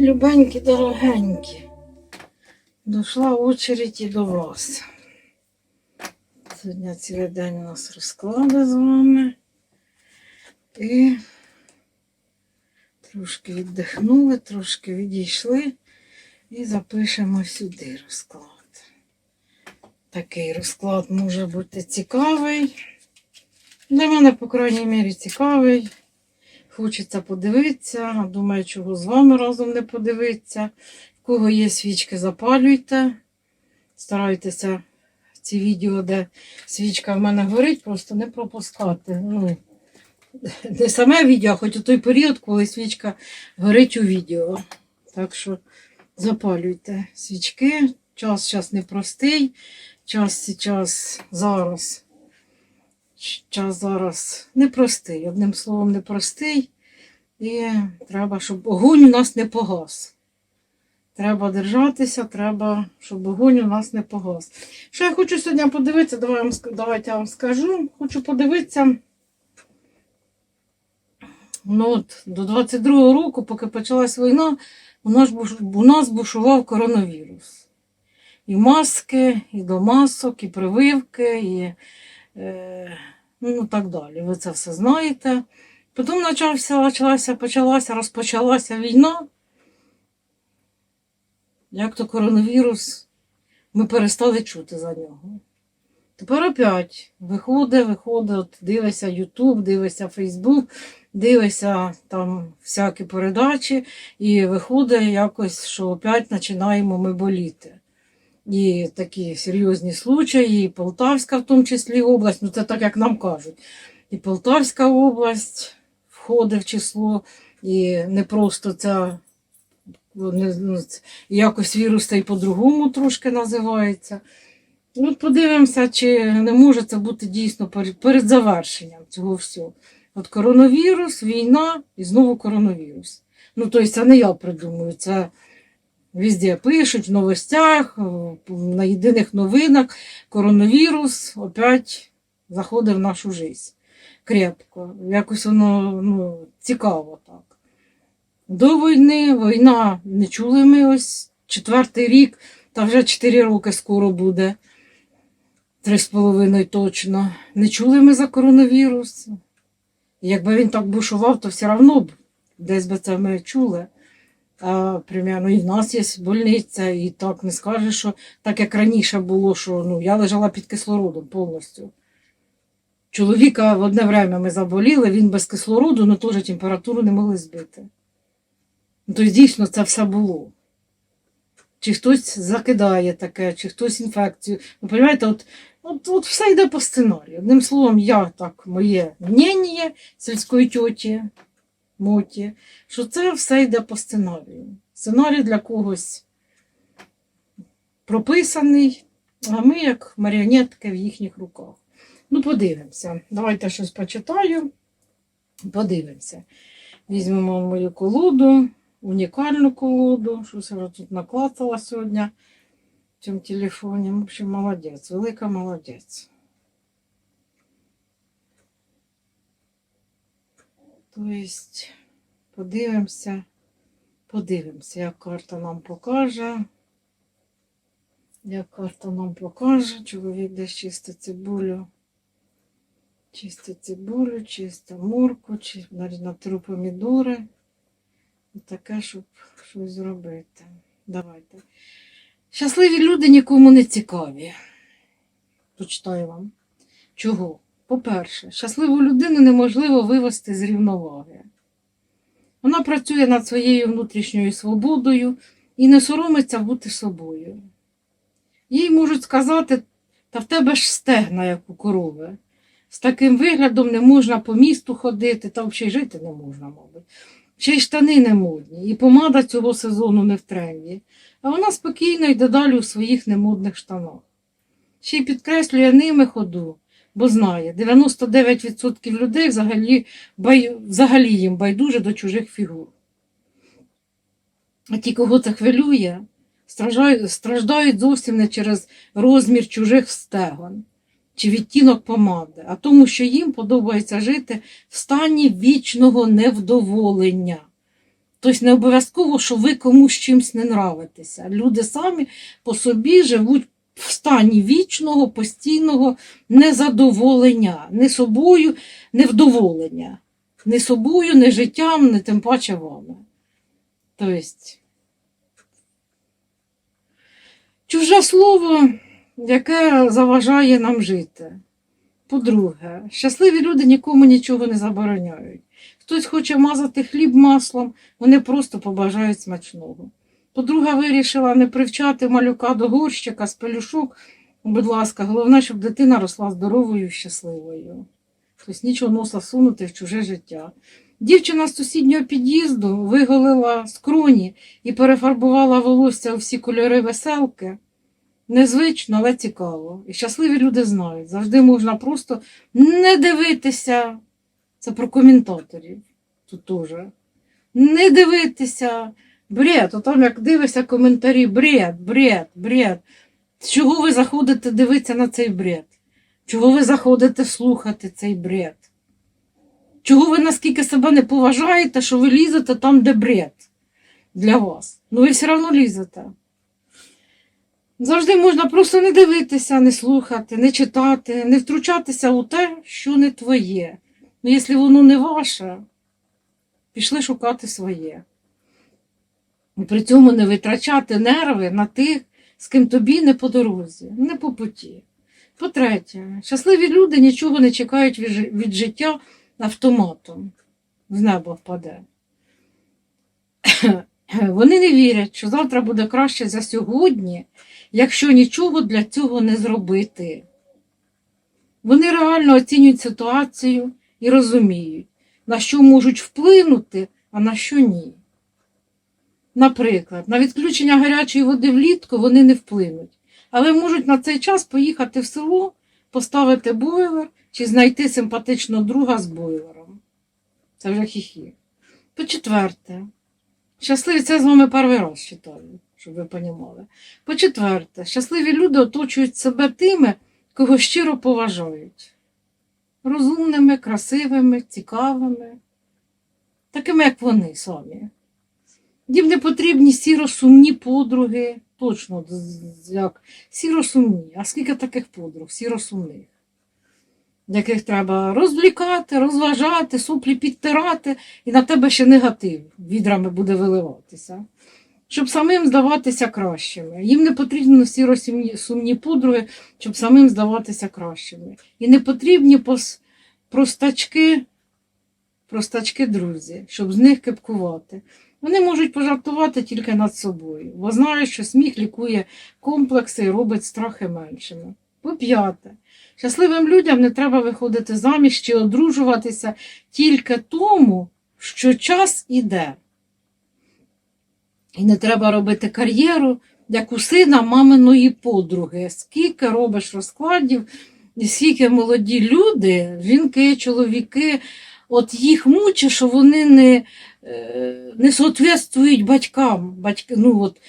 Любенькі, дорогенькі, дійшла очередь і до вас. Сьогодні цілий день у нас розклади з вами. І трошки віддихнули, трошки відійшли і запишемо сюди розклад. Такий розклад може бути цікавий. Для мене, по крайній мірі, цікавий. Хочеться подивитися. Думаю, чого з вами разом не подивитися. В кого є свічки, запалюйте. Старайтеся ці відео, де свічка в мене горить, просто не пропускати. Ну, не саме відео, а хоч у той період, коли свічка горить у відео. Так що запалюйте свічки. Час зараз непростий. Час зараз зараз. Час зараз непростий, одним словом, непростий. І треба, щоб огонь у нас не погас. Треба держатися, треба, щоб огонь у нас не погас. Що я хочу сьогодні подивитися, давайте я вам скажу. Хочу подивитися. Ну от, до 22-го року, поки почалась війна, у нас, у нас бушував коронавірус. І маски, і до масок, і прививки, і е, ну так далі. Ви це все знаєте. Потім почався, почалася, почалася, розпочалася війна. Як то коронавірус, ми перестали чути за нього. Тепер опять виходить, виходить, от дивишся Ютуб, дивишся Фейсбук, дивишся там всякі передачі, і виходить якось, що опять починаємо ми боліти. І такі серйозні случаї, і Полтавська в тому числі область, ну це так, як нам кажуть. І Полтавська область входить в число, і не просто ця не, ну, якось вірус та й по-другому трошки називається. Ну, подивимося, чи не може це бути дійсно перед завершенням цього всього. От коронавірус, війна і знову коронавірус. Ну, тобто, це не я придумую, це везде пишуть в новостях, на єдиних новинах. Коронавірус опять заходить в нашу життя. Крепко. Якось воно ну, цікаво так. До війни, війна не чули ми ось четвертий рік, та вже 4 роки скоро буде. Три з половиною точно. Не чули ми за коронавірус. Якби він так бушував, то все одно б десь би це ми чули. А, примерно, і в нас є больниця, і так не скажеш, що так як раніше було, що ну, я лежала під кислородом повністю. Чоловіка в одне время ми заболіли, він без кислороду, але теж температуру не могли збити. Ну, Тобто дійсно це все було. Чи хтось закидає таке, чи хтось інфекцію. Ну, розумієте, от, от, от все йде по сценарію. Одним словом, я так, моє мнення сільської тьоті, моті, що це все йде по сценарію. Сценарій для когось прописаний, а ми як маріонетки в їхніх руках. Ну, подивимося. Давайте щось почитаю. Подивимося. Візьмемо мою колоду, унікальну колоду. Щось я тут наклацала сьогодні в цьому телефоні. В общем, молодець, велика молодець. Тобто, подивимося, подивимося, як карта нам покаже. Як карта нам покаже, чоловік десь чистить цибулю. Чистить цибулю, чисто морку, чи натру помідори. Таке, щоб щось зробити. Давайте. Щасливі люди нікому не цікаві. Почитаю вам. Чого? По-перше, щасливу людину неможливо вивести з рівноваги. Вона працює над своєю внутрішньою свободою і не соромиться бути собою. Їй можуть сказати, та в тебе ж стегна, як у корови. З таким виглядом не можна по місту ходити, та взагалі жити не можна, мабуть. Ще й штани не модні, і помада цього сезону не в тренді. А вона спокійно йде далі у своїх немодних штанах. Ще й підкреслює ними ходу, бо знає, 99% людей взагалі, бай... взагалі їм байдуже до чужих фігур. А ті, кого це хвилює, страждають, страждають зовсім не через розмір чужих стегон чи відтінок помади, а тому, що їм подобається жити в стані вічного невдоволення. Тобто не обов'язково, що ви комусь чимось не нравитеся. Люди самі по собі живуть в стані вічного, постійного незадоволення, не собою, невдоволення. Не собою, не життям, не тим паче вами. Тобто, чуже слово, яке заважає нам жити. По-друге, щасливі люди нікому нічого не забороняють. Хтось хоче мазати хліб маслом, вони просто побажають смачного. По-друге, вирішила не привчати малюка до горщика з пелюшок. Будь ласка, головне, щоб дитина росла здоровою і щасливою. Тобто нічого носа сунути в чуже життя. Дівчина з сусіднього під'їзду виголила скроні і перефарбувала волосся у всі кольори веселки. Незвично, але цікаво. І щасливі люди знають. Завжди можна просто не дивитися. Це про коментаторів тут теж. Не дивитися. Бред. От як дивишся коментарі, бред, бред, бред. Чого ви заходите дивитися на цей бред? Чого ви заходите слухати цей бред? Чого ви наскільки себе не поважаєте, що ви лізете там, де бред для вас? Ну ви все одно лізете. Завжди можна просто не дивитися, не слухати, не читати, не втручатися у те, що не твоє. Ну, якщо воно не ваше, пішли шукати своє. При цьому не витрачати нерви на тих, з ким тобі не по дорозі, не по путі. По-третє, щасливі люди нічого не чекають від життя автоматом. З неба впаде. Вони не вірять, що завтра буде краще за сьогодні, якщо нічого для цього не зробити. Вони реально оцінюють ситуацію і розуміють, на що можуть вплинути, а на що ні. Наприклад, на відключення гарячої води влітку вони не вплинуть, але можуть на цей час поїхати в село, поставити бойлер чи знайти симпатичного друга з бойлером. Це вже хіхі. По-четверте, щасливі це з вами перший раз читаю, щоб ви понімали. По-четверте, щасливі люди оточують себе тими, кого щиро поважають. Розумними, красивими, цікавими, такими, як вони самі. Їм не потрібні сіро-сумні подруги, точно як сіро-сумні. А скільки таких подруг, сіро-сумних, яких треба розвлікати, розважати, суплі підтирати, і на тебе ще негатив відрами буде виливатися. Щоб самим здаватися кращими. Їм не потрібні сіро-сумні подруги, щоб самим здаватися кращими. І не потрібні пос- простачки, простачки друзі, щоб з них кипкувати. Вони можуть пожартувати тільки над собою, бо знають, що сміх лікує комплекси і робить страхи меншими. По-п'яте, щасливим людям не треба виходити заміж чи одружуватися тільки тому, що час іде. І не треба робити кар'єру, як у сина маминої подруги. Скільки робиш розкладів, і скільки молоді люди, жінки, чоловіки, от їх мучить, що вони не, е, не соответствують батькам, батьки, ну от,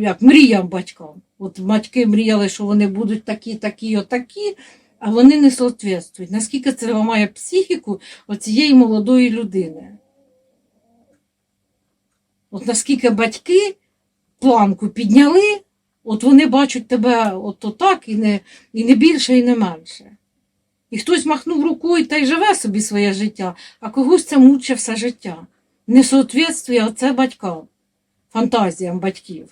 як мріям батькам. От батьки мріяли, що вони будуть такі, такі, отакі, а вони не соответствують. Наскільки це ламає психіку оцієї молодої людини? От наскільки батьки планку підняли, от вони бачать тебе от отак і не, і не більше, і не менше. І хтось махнув рукою та й живе собі своє життя, а когось це мучить все життя. Несоответствує оце батькам, фантазіям батьків.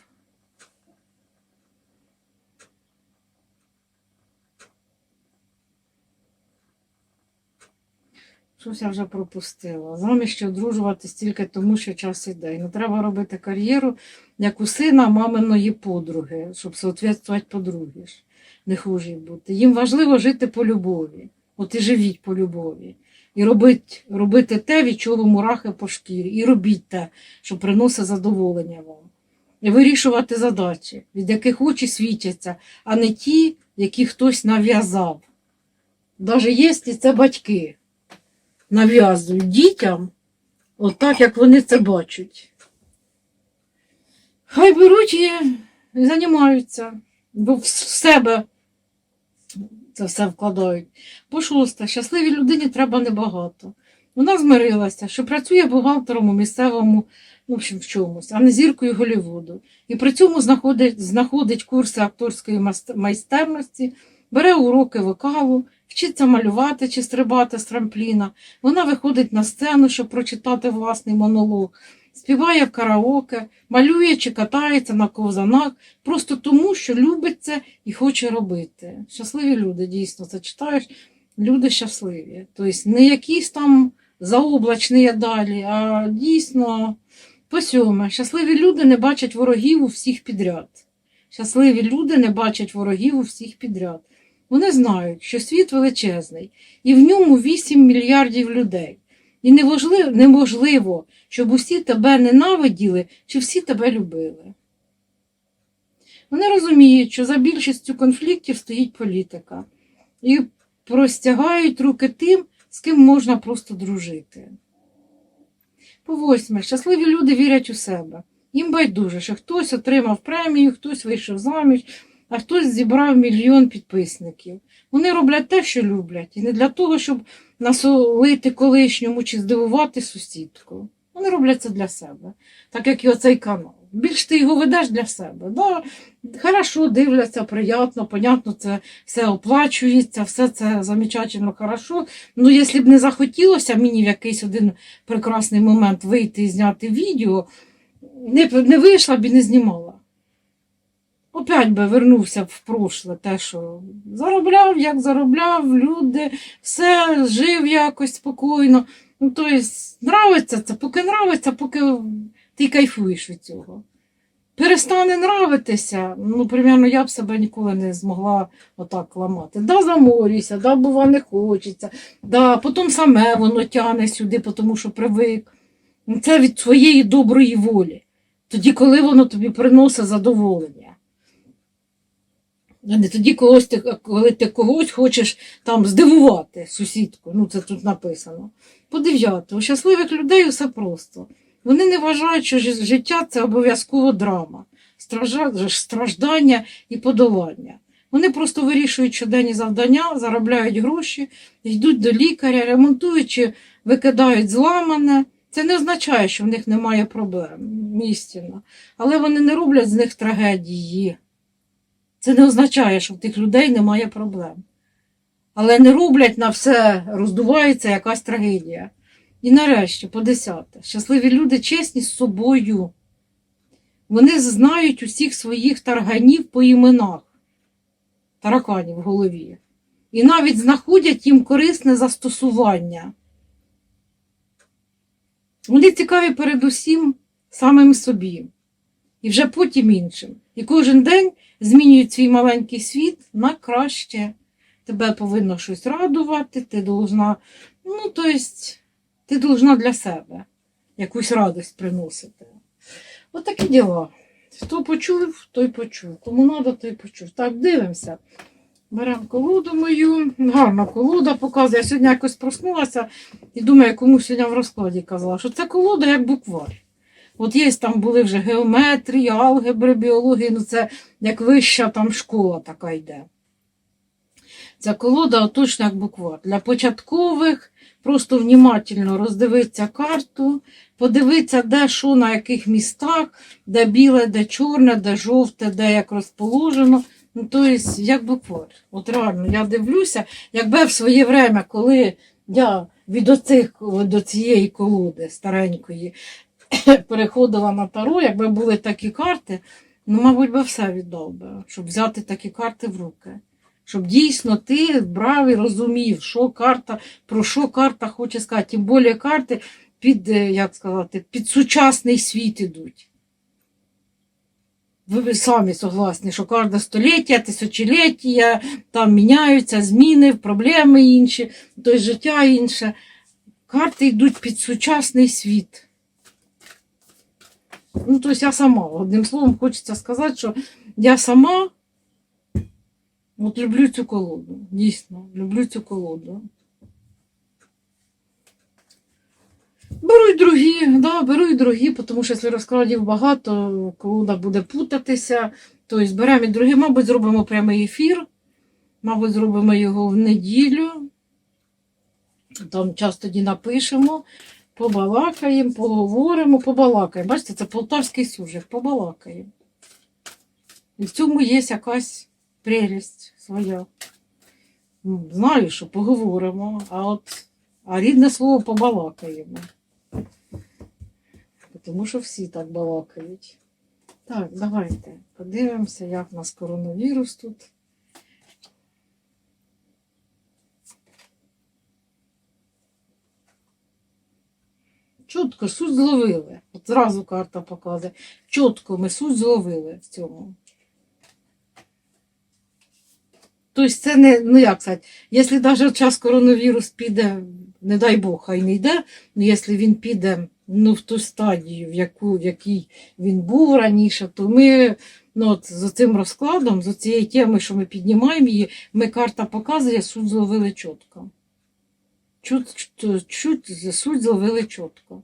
Щось я вже пропустила. Замість одружуватись тільки тому, що час іде. І не треба робити кар'єру, як у сина маминої подруги, щоб соответствувати подругі ж, не хуже бути. Їм важливо жити по любові. От і живіть по любові. І робить, робити те, від чого мурахи по шкірі. І робіть те, що приносить задоволення вам. І вирішувати задачі, від яких очі світяться, а не ті, які хтось нав'язав. Навіть якщо це батьки нав'язують дітям, от так, як вони це бачать. Хай беруть і займаються, бо в себе це все вкладають. По шосте, щасливій людині треба небагато. Вона змирилася, що працює бухгалтером у місцевому, в общем, в чомусь, а не зіркою Голлівуду. І при цьому знаходить, знаходить курси акторської майстерності, бере уроки вокалу, вчиться малювати чи стрибати з трампліна. Вона виходить на сцену, щоб прочитати власний монолог, співає в караоке, малює чи катається на ковзанах, просто тому, що любить це і хоче робити. Щасливі люди, дійсно, це читаєш, люди щасливі. Тобто не якісь там заоблачні далі, а дійсно по сьоме. Щасливі люди не бачать ворогів у всіх підряд. Щасливі люди не бачать ворогів у всіх підряд. Вони знають, що світ величезний, і в ньому 8 мільярдів людей. І неважливо, неможливо, щоб усі тебе ненавиділи чи всі тебе любили. Вони розуміють, що за більшістю конфліктів стоїть політика і простягають руки тим, з ким можна просто дружити. По восьме, щасливі люди вірять у себе. Їм байдуже, що хтось отримав премію, хтось вийшов заміж, а хтось зібрав мільйон підписників. Вони роблять те, що люблять, і не для того, щоб насолити колишньому чи здивувати сусідку. Вони роблять це для себе, так як і оцей канал. Більш ти його ведеш для себе. Да? Хорошо дивляться, приємно, понятно, це все оплачується, все це замечательно, хорошо. Ну, якщо б не захотілося мені в якийсь один прекрасний момент вийти і зняти відео, не, не вийшла б і не знімала. Опять би вернувся в прошле, те, що заробляв, як заробляв, люди, все, жив якось спокійно. Ну, тобто, нравиться це, поки нравиться, поки ти кайфуєш від цього. Перестане нравитися, ну, примерно, я б себе ніколи не змогла отак ламати. Да, заморюся, да, бува, не хочеться, да, потім саме воно тяне сюди, тому що привик. Це від своєї доброї волі. Тоді, коли воно тобі приносить задоволення. А не тоді, когось ти, коли ти когось хочеш там здивувати сусідку. Ну, це тут написано. По дев'яте, у щасливих людей все просто. Вони не вважають, що життя це обов'язково драма, страждання і подолання. Вони просто вирішують щоденні завдання, заробляють гроші, йдуть до лікаря, ремонтують чи викидають зламане. Це не означає, що в них немає проблем, істинно. Але вони не роблять з них трагедії. Це не означає, що в тих людей немає проблем. Але не роблять на все, роздувається якась трагедія. І нарешті, по десяте, щасливі люди чесні з собою. Вони знають усіх своїх тарганів по іменах, тараканів в голові. І навіть знаходять їм корисне застосування. Вони цікаві передусім самим собі, і вже потім іншим. І кожен день змінюють свій маленький світ на краще. Тебе повинно щось радувати, ти должна, ну, то есть, ти должна для себе якусь радість приносити. От такі діла. Хто почув, той почув. Кому треба, той почув. Так, дивимося. Беремо колоду мою. Гарна колода показує. Я сьогодні якось проснулася і думаю, кому сьогодні в розкладі казала, що це колода як буквар. От є там були вже геометрія, алгебри, біології, ну це як вища там школа така йде. Ця колода точно як буквар. Для початкових просто внімательно роздивитися карту, подивитися, де що, на яких містах, де біле, де чорне, де жовте, де як розположено. Ну, тобто, як буквар. От реально, я дивлюся, якби в своє время, коли я від оцих, до цієї колоди старенької переходила на таро, якби були такі карти, ну, мабуть, би все віддав би, щоб взяти такі карти в руки. Щоб дійсно ти брав і розумів, що карта, про що карта хоче сказати. Тим більше карти під, е, як сказати, під сучасний світ ідуть. Ви самі согласні, що кожне століття, тисячоліття, там міняються зміни, проблеми інші, то й життя інше. Карти йдуть під сучасний світ. Ну, тобто я сама, одним словом, хочеться сказати, що я сама от люблю цю колоду. Дійсно, люблю цю колоду. Беру й другі, да, беру й другі, тому що якщо розкладів багато, колода буде путатися. Тобто беремо і другі, мабуть, зробимо прямий ефір. Мабуть, зробимо його в неділю. Там час тоді напишемо, побалакаємо, поговоримо, побалакаємо. Бачите, це полтавський сужик, побалакаємо. І в цьому є якась прелість своя. Ну, Знаю, що поговоримо, а от а рідне слово побалакаємо. Тому що всі так балакають. Так, давайте подивимося, як у нас коронавірус тут. Чітко суть зловили. От зразу карта показує. Чітко ми суть зловили в цьому. Тобто це не, ну як сказати, якщо навіть час коронавірус піде, не дай Бог, хай не йде, ну якщо він піде ну, в ту стадію, в, яку, в якій він був раніше, то ми ну, от, з цим розкладом, з цією темою, що ми піднімаємо її, ми карта показує, суть зловили чітко. Чуть, чуть, суть зловили чітко.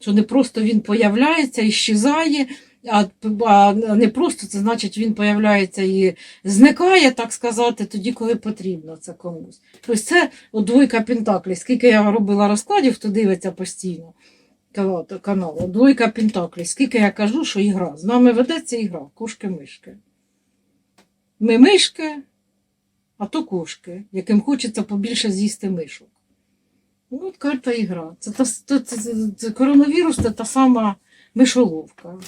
Що не просто він появляється і щезає, а, а не просто це значить він появляється і зникає, так сказати, тоді, коли потрібно це комусь. Тобто це от двойка Пентаклі. Скільки я робила розкладів, хто дивиться постійно канал, двойка Пентаклі. Скільки я кажу, що ігра. З нами ведеться ігра, кошки-мишки. Ми мишки, а то кошки, яким хочеться побільше з'їсти мишок. Ну, карта ігра. Це, та, це, це, це коронавірус це та сама мишоловка.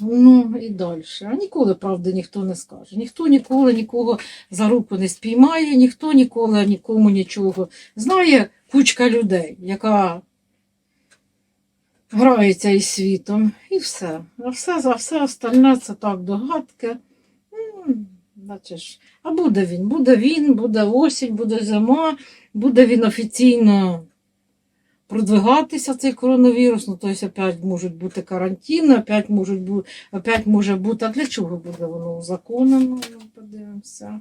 Ну і далі. А ніколи правди ніхто не скаже. Ніхто ніколи нікого за руку не спіймає, ніхто ніколи нікому нічого. Знає кучка людей, яка грається із світом, і все. А все за все остальне це так догадки. Бачиш, а буде він, буде він, буде осінь, буде зима, буде він офіційно продвигатися цей коронавірус, ну тобто опять можуть бути карантини, опять можуть бути, опять може бути. А для чого буде воно узаконено? Ну, Подивимося.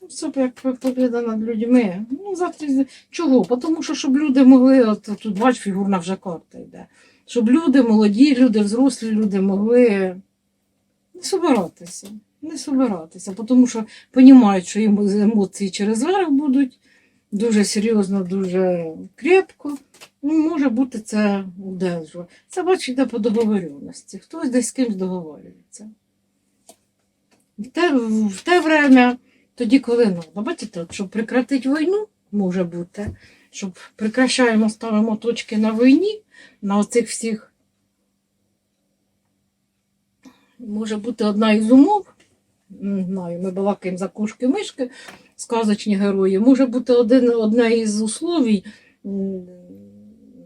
Ну, Це як побіда над людьми. Ну, завтра чого? Тому що щоб люди могли, от тут бач, фігурна вже карта йде. Щоб люди, молоді, люди, взрослі люди могли не собиратися. Не собиратися, тому що розуміють, що їм емоції через верх будуть дуже серйозно, дуже крепко. Ну, може бути це удержує. Це бачить, йде по договоренності. Хтось десь з кимось договорюється. В те, в те время, тоді, коли треба. Бачите, щоб прекратити війну, може бути, щоб прекращаємо, ставимо точки на війні, на оцих всіх. Може бути одна із умов. Не знаю, ми балакаємо за кошки-мишки, сказочні герої. Може бути один, одне із условій,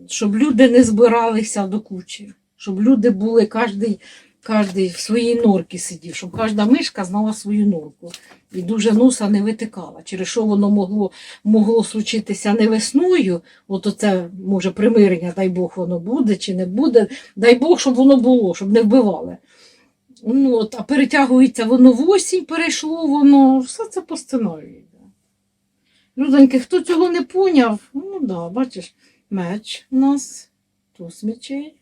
щоб люди не збиралися до кучі, щоб люди були кожний, кожний в своїй норці сидів, щоб кожна мишка знала свою норку і дуже носа не витикала. Через що воно могло, могло случитися не весною, от оце може примирення, дай Бог воно буде чи не буде. Дай Бог, щоб воно було, щоб не вбивали. Ну, от, а перетягується воно в осінь, перейшло воно, все це по сценарію йде. Людоньки, хто цього не поняв, ну да, бачиш, меч у нас, туз мечей,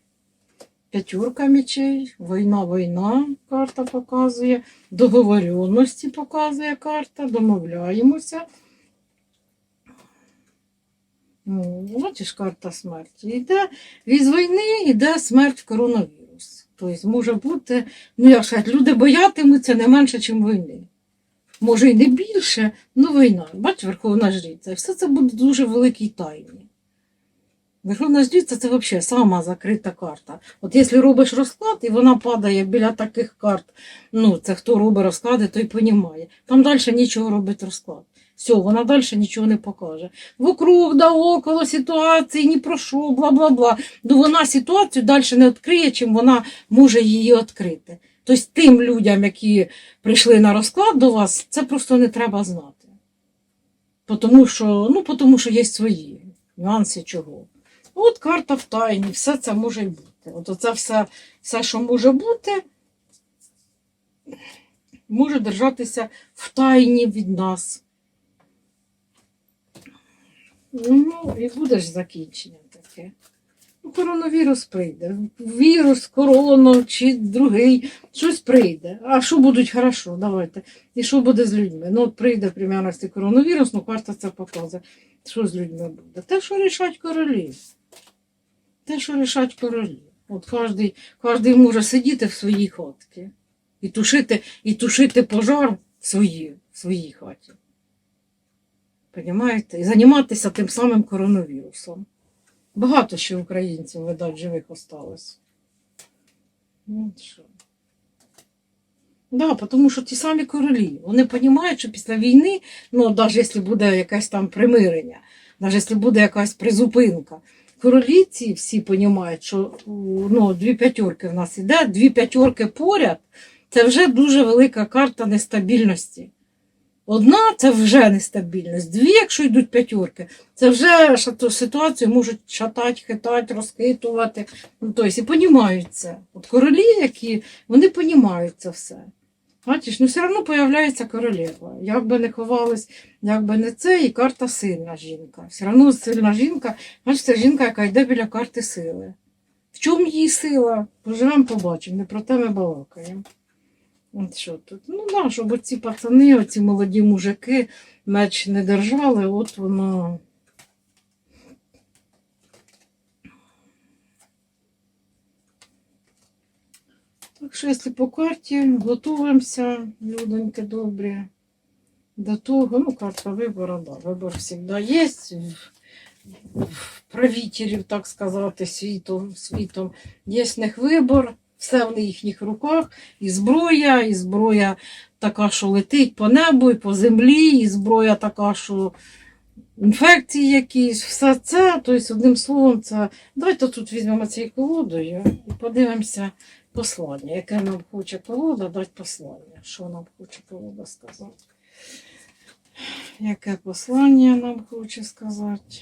п'ятюрка мечей, війна, війна, карта показує, договоренності показує карта, домовляємося. Ну, бачиш, карта смерті. Йде від війни, йде смерть в коронавірус. Тобто може бути, ну як сказати, люди боятимуться не менше, ніж війни. Може і не більше, ну війна. Бач, Верховна Жриця. Все це буде дуже великій тайні. Верховна Жриця це взагалі сама закрита карта. От якщо робиш розклад, і вона падає біля таких карт, ну це хто робить розклади, той розуміє. Там далі нічого робити розклад. Все, вона далі нічого не покаже. Вокруг, да около ситуації, ні про що, бла-бла-бла. Ну вона ситуацію далі не відкриє, чим вона може її відкрити. Тобто тим людям, які прийшли на розклад до вас, це просто не треба знати. Тому що, ну, тому що є свої нюанси чого. От карта в тайні, все це може й бути. От оце все, все, що може бути, може держатися в тайні від нас. Ну, і буде ж закінчення таке. Ну, коронавірус прийде. Вірус, корона чи другий, щось прийде. А що будуть хорошо, давайте. І що буде з людьми? Ну, от прийде примерно цей коронавірус, ну карта це показує. Що з людьми буде? Те, що рішать королі. Те, що рішать королі. От кожний, кожний може сидіти в своїй хатці і тушити, і тушити пожар в своїй, в своїй хаті. Понімаєте? І займатися тим самим коронавірусом. Багато ще українців, видать, живих осталось. Ну, що. Да, тому що ті самі королі, вони розуміють, що після війни, ну, навіть якщо буде якесь там примирення, навіть якщо буде якась призупинка, королі ці всі розуміють, що ну, дві п'ятерки в нас іде, дві п'ятерки поряд, це вже дуже велика карта нестабільності. Одна це вже нестабільність. Дві, якщо йдуть п'ятерки, це вже ситуацію можуть шатати, хитати, розхитувати. Ну, тобто, і понімають це. От королі, які вони понімають це все. Бачиш, ну все одно появляється королева. Як би не ховалась, як би не це, і карта сильна жінка. Все одно сильна жінка, бачиш, це жінка, яка йде біля карти сили. В чому її сила? Поживемо, побачимо, не про те ми балакаємо. От що тут? Ну да, щоб оці пацани, оці молоді мужики меч не держали, от воно. Так що, якщо по карті, готуємося, людоньки добрі. До того, ну, карта вибору, да, вибор завжди є. В- В правителів, так сказати, світом, світом є в них вибор, все в їхніх руках, і зброя, і зброя така, що летить по небу, і по землі, і зброя така, що інфекції якісь, все це, тобто, одним словом, це. Давайте тут візьмемо цією колодою і подивимося послання, яке нам хоче колода дати послання. Що нам хоче колода сказати? Яке послання нам хоче сказати?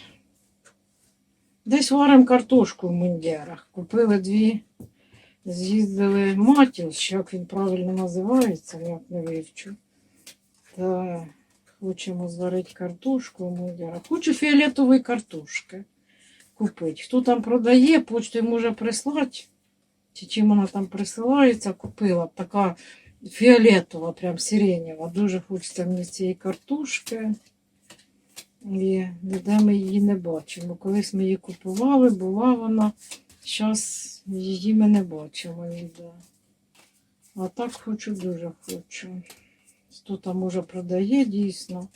Десь варимо картошку в мундірах. Купили дві, з'їздили матір, як він правильно називається, як не вивчу. Та хочемо зварити картошку в. Хочу фіолетової картошки купити. Хто там продає, почтою може прислати. Чи чим вона там присилається, купила. Така фіолетова, прям сиренєва. Дуже хочеться мені цієї картошки. І ніде ми її не бачимо. Колись ми її купували, була вона. Зараз її ми не бачимо ніде. А так хочу, дуже хочу. Хто там може продає дійсно.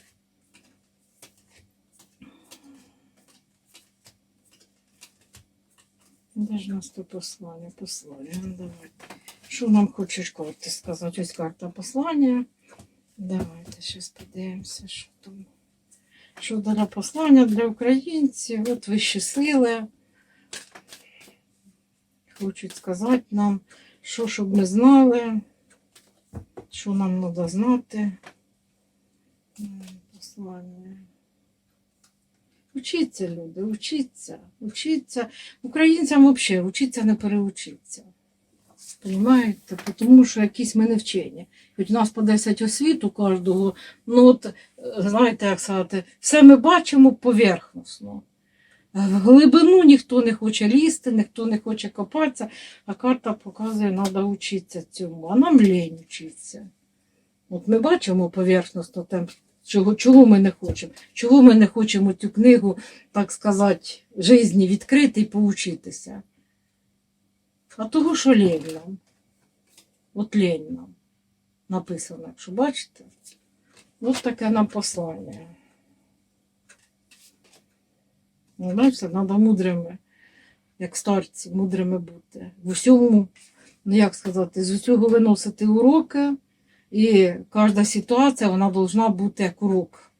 Де ж нас то послання? Послання. Ну, давайте. Що нам хочеш карти сказати? Ось карта послання. Давайте щось подивимося, що там. Що дала послання для українців, от вищі сили. Хочуть сказати нам, що щоб ми знали, що нам треба знати. Послання. Учіться, люди, учіться, учіться. Українцям взагалі учіться не переучиться. Понимаєте? Тому що якісь ми не вчені. Хоч у нас по 10 освіт у кожного, ну от, знаєте, як сказати, все ми бачимо поверхносно. В глибину ніхто не хоче лізти, ніхто не хоче копатися, а карта показує, треба вчитися цьому. А нам лінь вчитися. От ми бачимо поверхносно там, чого, чого ми не хочемо. Чого ми не хочемо цю книгу, так сказати, житті відкрити і поучитися. А того, що лень нам. От лень нам написано, якщо бачите. Ось таке нам послання. Ну, Бачите, треба мудрими, як старці, мудрими бути. В усьому, ну як сказати, з усього виносити уроки, і кожна ситуація вона повинна бути як урок.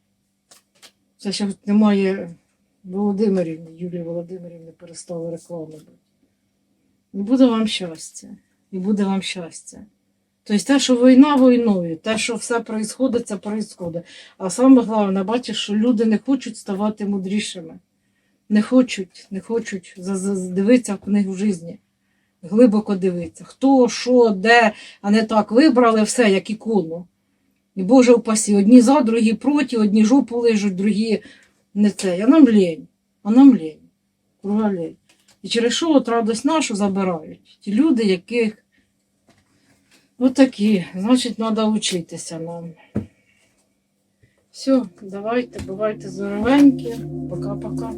Це ще немає Володимирівні, Юлії Володимирівни перестали рекламу робити. І буде вам щастя. І буде вам щастя. Тобто те, що війна війною, те, що все відбувається, це відбувається. А саме головне, бачиш, що люди не хочуть ставати мудрішими. Не хочуть, не хочуть дивитися в книгу житті. Глибоко дивитися. Хто, що, де, а не так вибрали все, як ікону. І Боже упасі, одні за, другі проти, одні жопу лижуть, другі не це. А нам лень. А нам лень. Круга лень. І через що от радость нашу забирають. Ті люди, яких отакі, значить, треба вчитися нам. Все, давайте, бувайте здоровенькі. Пока-пока.